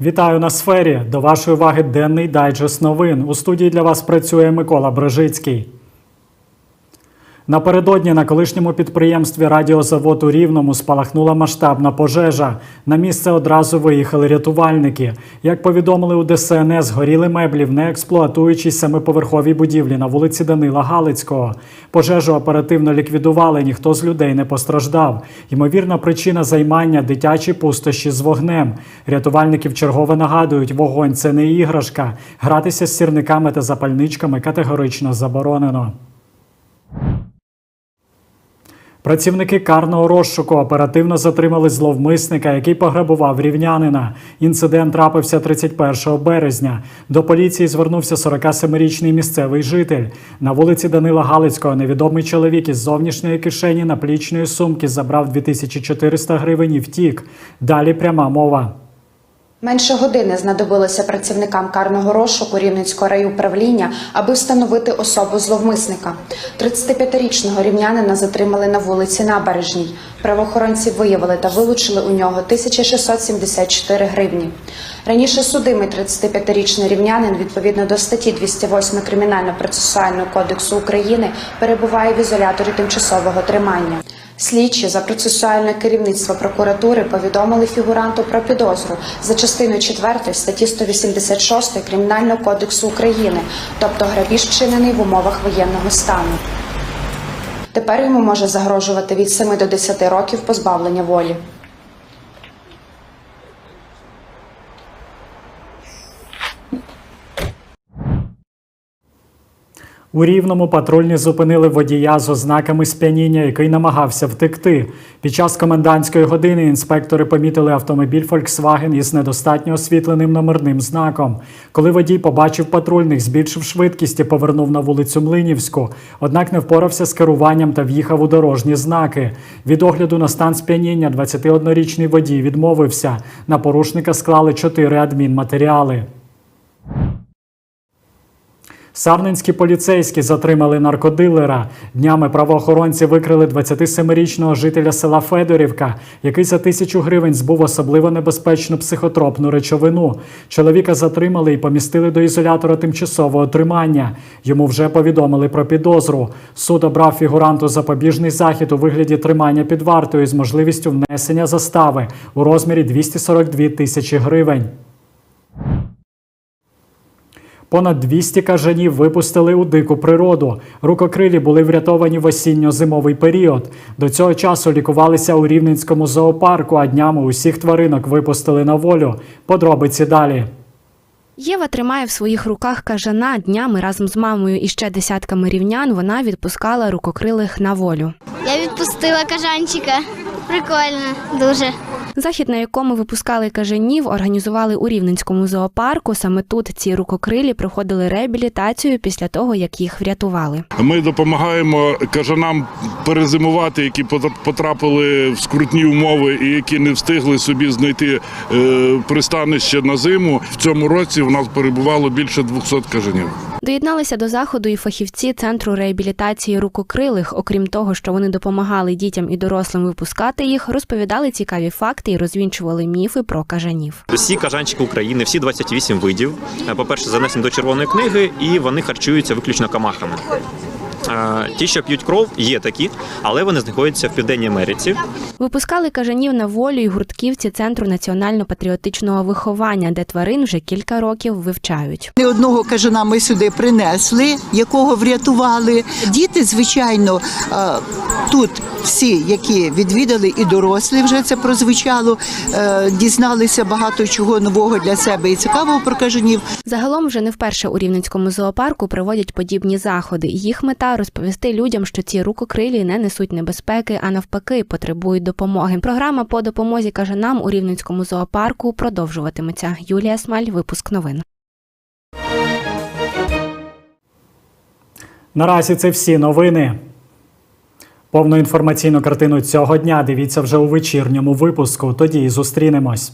Вітаю на сфері. До вашої уваги денний дайджест новин. У студії для вас працює Микола Брежицький. Напередодні на колишньому підприємстві радіозавод у Рівному спалахнула масштабна пожежа. На місце одразу виїхали рятувальники. Як повідомили у ДСНС, горіли меблі в неексплуатуючій семиповерховій будівлі на вулиці Данила Галицького. Пожежу оперативно ліквідували, ніхто з людей не постраждав. Ймовірна причина займання дитячі пустощі з вогнем. Рятувальники вчергове нагадують, вогонь це не іграшка. Гратися з сірниками та запальничками категорично заборонено. Працівники карного розшуку оперативно затримали зловмисника, який пограбував рівнянина. Інцидент трапився 31 березня. До поліції звернувся 47-річний місцевий житель. На вулиці Данила Галицького невідомий чоловік із зовнішньої кишені наплічної сумки забрав 2400 гривень і втік. Далі пряма мова. Менше години знадобилося працівникам карного розшуку Рівненського райуправління, аби встановити особу зловмисника. 35-річного рівнянина затримали на вулиці Набережній. Правоохоронці виявили та вилучили у нього 1674 гривні. Раніше судимий 35-річний рівнянин відповідно до статті 208 Кримінально-процесуального кодексу України перебуває в ізоляторі тимчасового тримання. Слідчі за процесуальне керівництво прокуратури повідомили фігуранту про підозру за частиною 4 статті 186 Кримінального кодексу України, тобто грабіж вчинений в умовах воєнного стану. Тепер йому може загрожувати від 7 до 10 років позбавлення волі. У Рівному патрульні зупинили водія з ознаками сп'яніння, який намагався втекти. Під час комендантської години інспектори помітили автомобіль Volkswagen із недостатньо освітленим номерним знаком. Коли водій побачив патрульних, збільшив швидкість і повернув на вулицю Млинівську. Однак не впорався з керуванням та в'їхав у дорожні знаки. Від огляду на стан сп'яніння 21-річний водій відмовився. На порушника склали чотири адмінматеріали. Сарненські поліцейські затримали наркодилера. Днями правоохоронці викрили 27-річного жителя села Федорівка, який за тисячу гривень збув особливо небезпечну психотропну речовину. Чоловіка затримали і помістили до ізолятора тимчасового тримання. Йому вже повідомили про підозру. Суд обрав фігуранту запобіжний захід у вигляді тримання під вартою з можливістю внесення застави у розмірі 242 тисячі гривень. Понад 200 кажанів випустили у дику природу. Рукокрилі були врятовані в осінньо-зимовий період. До цього часу лікувалися у Рівненському зоопарку, а днями усіх тваринок випустили на волю. Подробиці далі. Єва тримає в своїх руках кажана днями разом з мамою і ще десятками рівнян. Вона відпускала рукокрилих на волю. Я відпустила кажанчика. Прикольно, дуже. Захід, на якому випускали кажанів, організували у Рівненському зоопарку. Саме тут ці рукокрилі проходили реабілітацію після того, як їх врятували. Ми допомагаємо кажанам перезимувати, які потрапили в скрутні умови і які не встигли собі знайти е, пристанище на зиму. В цьому році в нас перебувало більше 200 кажанів. Доєдналися до заходу і фахівці центру реабілітації рукокрилих. Окрім того, що вони допомагали дітям і дорослим випускати їх, розповідали цікаві факти і розвінчували міфи про кажанів. Всі кажанчики України, всі 28 видів. е, По-перше, занесені до червоної книги, і вони харчуються виключно камахами. Ті, що п'ють кров, є такі, але вони знаходяться в Південній Америці. Випускали кажанів на волю і гуртківці центру національно-патріотичного виховання, де тварин вже кілька років вивчають. Не одного кажана ми сюди принесли, якого врятували. Діти, звичайно, тут всі, які відвідали, і дорослі вже це прозвучало, е, дізналися багато чого нового для себе і цікавого про кажанів. Загалом вже не вперше у Рівненському зоопарку проводять подібні заходи. Їх мета розповісти людям, що ці рукокрилі не несуть небезпеки, а навпаки, потребують допомоги. Програма по допомозі кажанам у Рівненському зоопарку продовжуватиметься. Юлія Смаль, випуск новин. Наразі це всі новини. Повну інформаційну картину цього дня дивіться вже у вечірньому випуску. Тоді і зустрінемось.